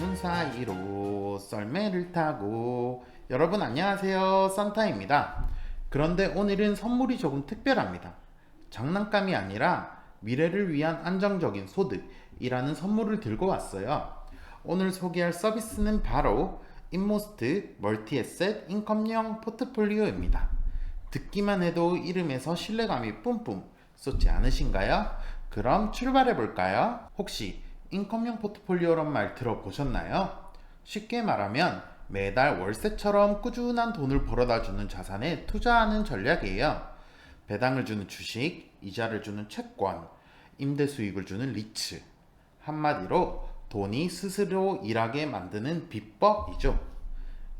구름 사이로 썰매를 타고. 여러분 안녕하세요. 산타입니다. 그런데 오늘은 선물이 조금 특별합니다. 장난감이 아니라 미래를 위한 안정적인 소득이라는 선물을 들고 왔어요. 오늘 소개할 서비스는 바로 인모스트 멀티에셋 인컴형 포트폴리오입니다. 듣기만 해도 이름에서 신뢰감이 뿜뿜 쏟지 않으신가요? 그럼 출발해 볼까요? 혹시 인컴형 포트폴리오란 말 들어보셨나요? 쉽게 말하면 매달 월세처럼 꾸준한 돈을 벌어다 주는 자산에 투자하는 전략이에요. 배당을 주는 주식, 이자를 주는 채권, 임대 수익을 주는 리츠. 한마디로 돈이 스스로 일하게 만드는 비법이죠.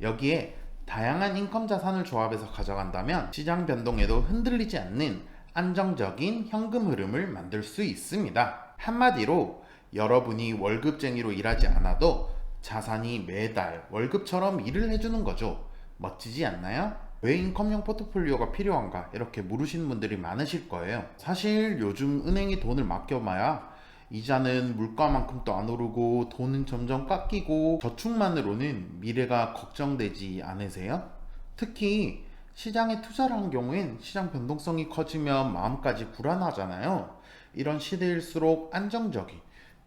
여기에 다양한 인컴 자산을 조합해서 가져간다면 시장 변동에도 흔들리지 않는 안정적인 현금 흐름을 만들 수 있습니다. 한마디로 여러분이 월급쟁이로 일하지 않아도 자산이 매달 월급처럼 일을 해주는 거죠. 멋지지 않나요? 왜 인컴형 포트폴리오가 필요한가? 이렇게 물으시는 분들이 많으실 거예요. 사실 요즘 은행에 돈을 맡겨봐야 이자는 물가만큼도 안 오르고 돈은 점점 깎이고 저축만으로는 미래가 걱정되지 않으세요? 특히 시장에 투자를 한 경우엔 시장 변동성이 커지면 마음까지 불안하잖아요. 이런 시대일수록 안정적인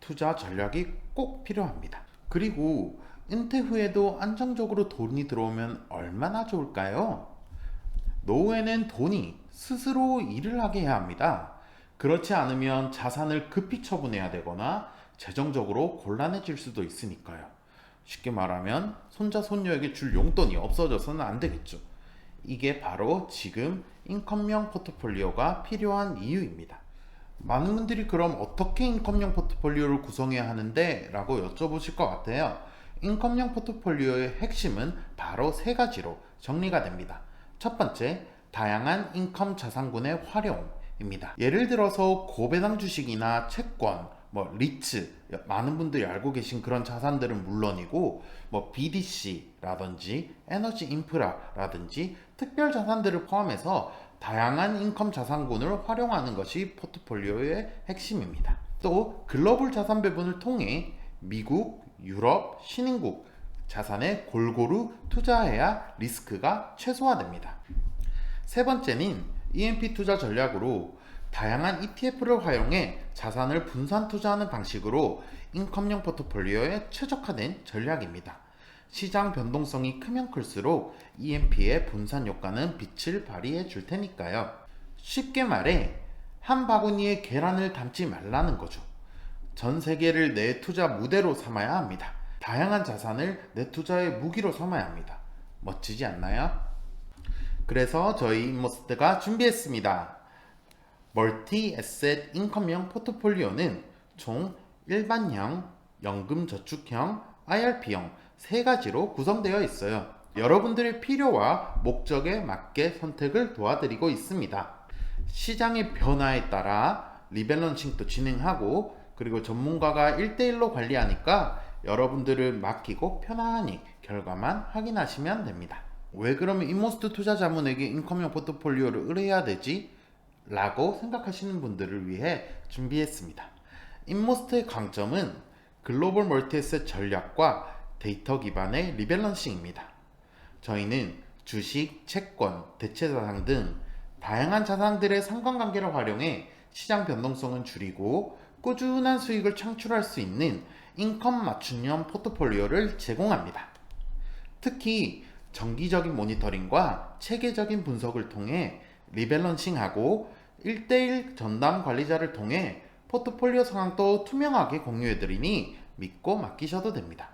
투자 전략이 꼭 필요합니다. 그리고 은퇴 후에도 안정적으로 돈이 들어오면 얼마나 좋을까요? 노후에는 돈이 스스로 일을 하게 해야 합니다. 그렇지 않으면 자산을 급히 처분해야 되거나 재정적으로 곤란해질 수도 있으니까요. 쉽게 말하면 손자 손녀에게 줄 용돈이 없어져서는 안 되겠죠. 이게 바로 지금 인컴형 포트폴리오가 필요한 이유입니다. 많은 분들이 그럼 어떻게 인컴형 포트폴리오를 구성해야 하는데? 라고 여쭤보실 것 같아요. 인컴형 포트폴리오의 핵심은 바로 세 가지로 정리가 됩니다. 첫 번째, 다양한 인컴 자산군의 활용입니다. 예를 들어서 고배당 주식이나 채권, 뭐 리츠, 많은 분들이 알고 계신 그런 자산들은 물론이고 뭐 BDC라든지 에너지 인프라라든지 특별 자산들을 포함해서 다양한 인컴 자산군을 활용하는 것이 포트폴리오의 핵심입니다. 또 글로벌 자산 배분을 통해 미국, 유럽, 신흥국 자산에 골고루 투자해야 리스크가 최소화됩니다. 세 번째는 EMP 투자 전략으로 다양한 ETF를 활용해 자산을 분산 투자하는 방식으로 인컴형 포트폴리오에 최적화된 전략입니다. 시장 변동성이 크면 클수록 EMP의 분산 효과는 빛을 발휘해 줄 테니까요. 쉽게 말해 한 바구니에 계란을 담지 말라는 거죠. 전 세계를 내 투자 무대로 삼아야 합니다. 다양한 자산을 내 투자의 무기로 삼아야 합니다. 멋지지 않나요? 그래서 저희 인모스트가 준비했습니다. 멀티 에셋 인컴형 포트폴리오는 총 일반형, 연금 저축형, IRP형 세 가지로 구성되어 있어요. 여러분들의 필요와 목적에 맞게 선택을 도와드리고 있습니다. 시장의 변화에 따라 리밸런싱도 진행하고 그리고 전문가가 1대1로 관리하니까 여러분들을 맡기고 편안히 결과만 확인하시면 됩니다. 왜 그러면 인모스트 투자 자문에게 인컴형 포트폴리오를 의뢰해야 되지? 라고 생각하시는 분들을 위해 준비했습니다. 인모스트의 강점은 글로벌 멀티에셋 전략과 데이터 기반의 리밸런싱입니다. 저희는 주식, 채권, 대체 자산 등 다양한 자산들의 상관관계를 활용해 시장 변동성을 줄이고 꾸준한 수익을 창출할 수 있는 인컴 맞춤형 포트폴리오를 제공합니다. 특히 정기적인 모니터링과 체계적인 분석을 통해 리밸런싱하고 1대1 전담 관리자를 통해 포트폴리오 상황도 투명하게 공유해드리니 믿고 맡기셔도 됩니다.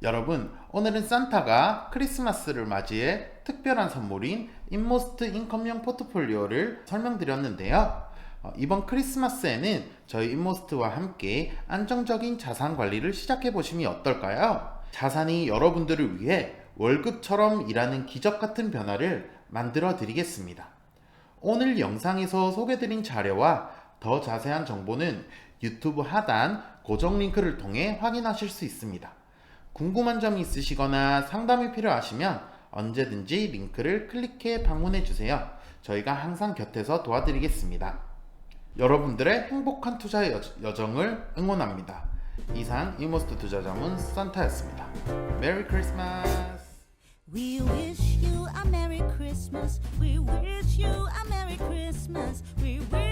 여러분, 오늘은 산타가 크리스마스를 맞이해 특별한 선물인 인모스트 인컴형 포트폴리오를 설명드렸는데요. 어, 이번 크리스마스에는 저희 인모스트와 함께 안정적인 자산 관리를 시작해 보시면 어떨까요? 자산이 여러분들을 위해 월급처럼 일하는 기적 같은 변화를 만들어 드리겠습니다. 오늘 영상에서 소개드린 자료와 더 자세한 정보는 유튜브 하단 고정 링크를 통해 확인하실 수 있습니다. 궁금한 점이 있으시거나 상담이 필요하시면 언제든지 링크를 클릭해 방문해 주세요. 저희가 항상 곁에서 도와드리겠습니다. 여러분들의 행복한 투자 여, 여정을 응원합니다. 이상 이모스트 투자 자문 산타였습니다. 메리 크리스마스! We wish you a Merry Christmas. We wish you a Merry Christmas. We wish